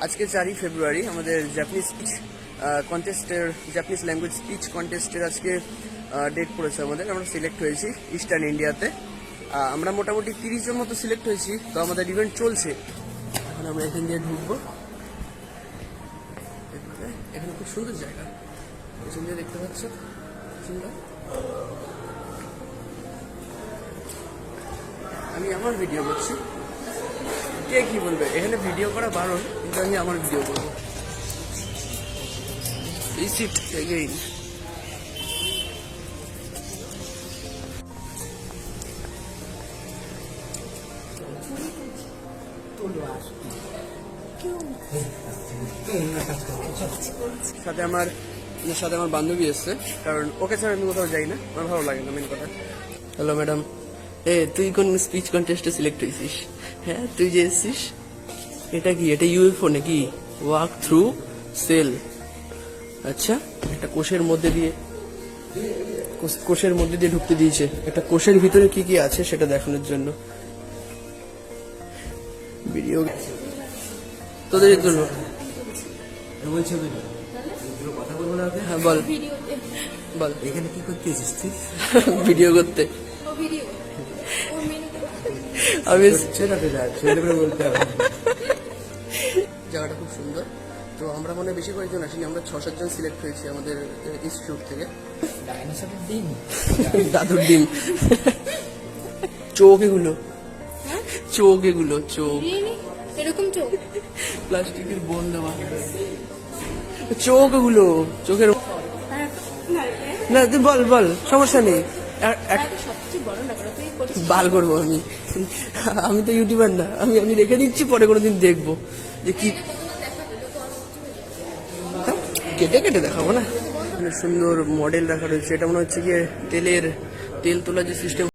আজকে চারই ফেব্রুয়ারি আমাদের জাপানিজ স্পিচ কন্টেস্টের জাপানিজ ল্যাঙ্গুয়েজ স্পিচ কন্টেস্টের আজকে ডেট পড়েছে আমাদের। আমরা সিলেক্ট হয়েছি ইস্টার্ন ইন্ডিয়াতে আমরা মোটামুটি তিরিশ জন মতো সিলেক্ট হয়েছি, তো আমাদের ইভেন্ট চলছে। এখন আমরা এখান দিয়ে ঢুকবো। এখানে- খুব সুন্দর জায়গা। পেছন দিয়ে দেখতে পাচ্ছ? সুন্দর। আমি আমার ভিডিও করছি। কে কি বলবে? এখানে ভিডিও করা বারণ। কিন্তু আমি আমার ভিডিও করব সাথে আমার সাথে আমার বান্ধবী এসছে, কারণ ওকে ছাড়া আমি কোথাও যাই না, আমার ভালো লাগে না মেন কথা। হ্যালো ম্যাডাম এ, তুই কোন স্পিচ কন্টেস্টে সিলেক্ট হয়েছিস? হ্যাঁ তুই যে এসছিস? এটা কি? এটা ইউএফও নাকি? ওয়াক থ্রু সেল আচ্ছা একটা কোষের মধ্যে দিয়ে কোষ- কোষের মধ্যে দিয়ে ঢুকতে দিয়েছে। একটা কোষের ভিতরে কি কি আছে সেটা দেখানোর জন্য। ভিডিও তোদের জন্য। বলছি আমি দুটো কথা বলব না হ্যাঁ বল। বল। এখানে কি করতে এসেছিস তুই? ভিডিও করতে। ও ভিডিও ও মেনুতে আমি বলতে হবে। তো আমরা মনে হয় বেশি কয়েকজন আসিনি আমরা ছ সাতজন সিলেক্ট হয়েছি আমাদের ইনস্টিটিউট থেকে। দাদুর ডিম। চোখ এগুলো। চোখ এগুলো চোখ। এরকম চোখ? প্লাস্টিকের বোন দেওয়া। চোখ এগুলো চোখের না তুই বল বল সমস্যা নেই। বাল করব আমি। আমি তো ইউটিউবার না আমি আমি রেখে দিচ্ছি পরে কোনোদিন দেখব যে কি কেটে কেটে দেখাবো না। সুন্দর মডেল রাখা রয়েছে। এটা মনে হচ্ছে গিয়ে তেলের তেল তোলার যে সিস্টেম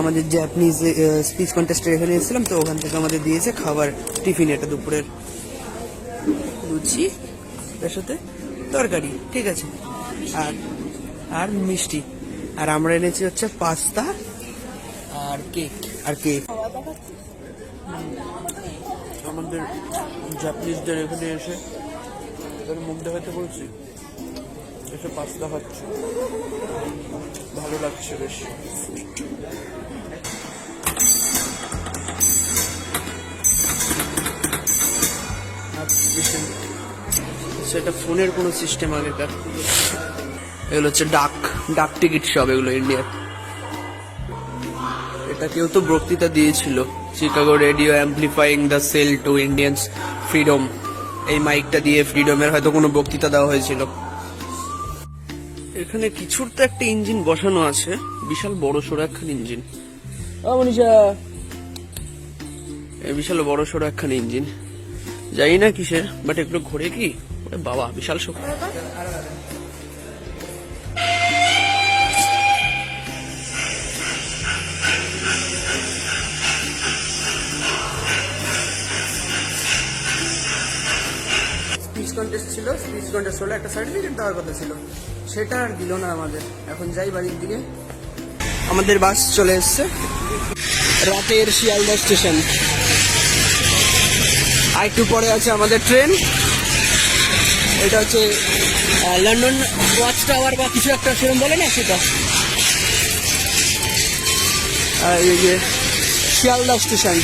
আমাদের জাপানিজ স্পিচ কন্টেস্টের এখানে এসেছিলাম, তো ওখান থেকে আমাদের দিয়েছে খাবার, টিফিন এটা দুপুরের। লুচি তার সাথে তরকারি, ঠিক আছে? আর আর মিষ্টি। আর আমরা এনেছি হচ্ছে পাস্তা আর কেক আর কেক। আমাদের জাপানিজদের এখানে এসে, এদের মুখ দেখাতে বলছি, এসে পাস্তা খাচ্ছে। লাগছে বেশ সেটা ফোনের কোনো সিস্টেম আগেকার এগুলো হচ্ছে ডাক ডাক টিকিট সব এগুলো ইন্ডিয়ার। এটা কেউ তো বক্তৃতা দিয়েছিল। Chicago radio amplifying the cell to Indians freedom এই মাইকটা দিয়ে ফ্রিডমের হয়তো কোনো বক্তৃতা দেওয়া হয়েছিল। এখানে কিছুর তো একটা ইঞ্জিন বসানো আছে। বিশাল বড় সড়ো একখান ইঞ্জিন মনীষা। বিশাল বড় সড়ো একখান ইঞ্জিন। জানি না কিসের বাট একটু ঘুরে কি? বাবা বিশাল শক্তি। কন্টেস্ট ছিল স্পিচ কন্টেস্ট হলো একটা সার্টিফিকেট দেওয়ার কথা ছিল। সেটা আর দিল না আমাদের। এখন যাই বাড়ির দিকে। আমাদের বাস চলে এসছে। রাতের শিয়ালদা স্টেশন। আর একটু পরে আছে আমাদের ট্রেন। এটা হচ্ছে লন্ডন ওয়াচ টাওয়ার বা কিছু একটা সেরকম বলে না সেটা? আর এই যে, শিয়ালদা স্টেশন।